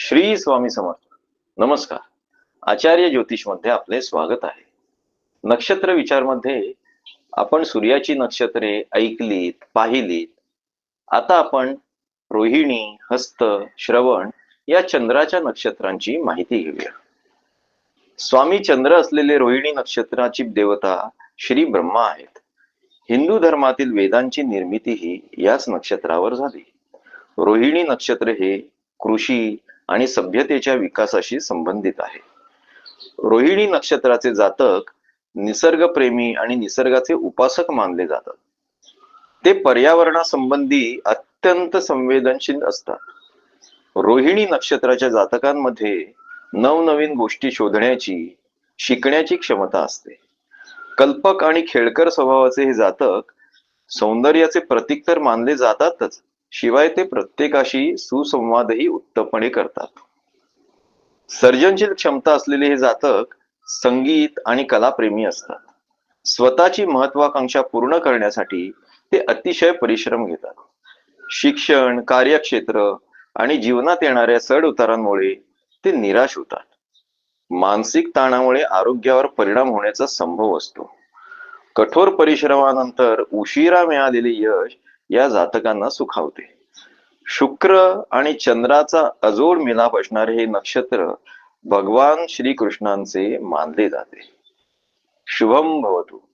श्री स्वामी समर्थ. नमस्कार. आचार्य ज्योतिषमध्ये आपले स्वागत आहे. नक्षत्र विचारमध्ये आपण सूर्याची नक्षत्रे ऐकलीत पाहिलीत. आता आपण रोहिणी हस्त श्रवण या चंद्राच्या नक्षत्रांची माहिती घेऊया. स्वामी चंद्र असलेले रोहिणी नक्षत्राची देवता श्री ब्रह्मा आहेत. हिंदू धर्मातील वेदांची निर्मिती ही याच नक्षत्रावर झाली. रोहिणी नक्षत्र हे कृषी आणि सभ्यतेच्या विकासाशी संबंधित आहे. रोहिणी नक्षत्राचे जातक निसर्गप्रेमी आणि निसर्गाचे उपासक मानले जातात. ते पर्यावरणासंबंधी अत्यंत संवेदनशील असतात. रोहिणी नक्षत्राच्या जातकांमध्ये नवनवीन गोष्टी शोधण्याची शिकण्याची क्षमता असते. कल्पक आणि खेळकर स्वभावाचे हे जातक सौंदर्याचे प्रतीक तर मानले जातातच शिवाय ते प्रत्येकाशी सुसंवादही उत्तमपणे करतात. सर्जनशील क्षमता असलेले हे जातक संगीत आणि कलाप्रेमी असतात. स्वतःची महत्वाकांक्षा पूर्ण करण्यासाठी ते अतिशय परिश्रम घेतात. शिक्षण कार्यक्षेत्र आणि जीवनात येणाऱ्या चढ उतारांमुळे ते निराश होतात. मानसिक ताणामुळे आरोग्यावर परिणाम होण्याचा संभव असतो. कठोर परिश्रमानंतर उशिरा मिळालेले यश या जातकांना सुखावते. शुक्र आणि चंद्राचा अजोड मिलाप असणारे हे नक्षत्र भगवान श्रीकृष्णांचे मानले जाते. शुभम भवतु.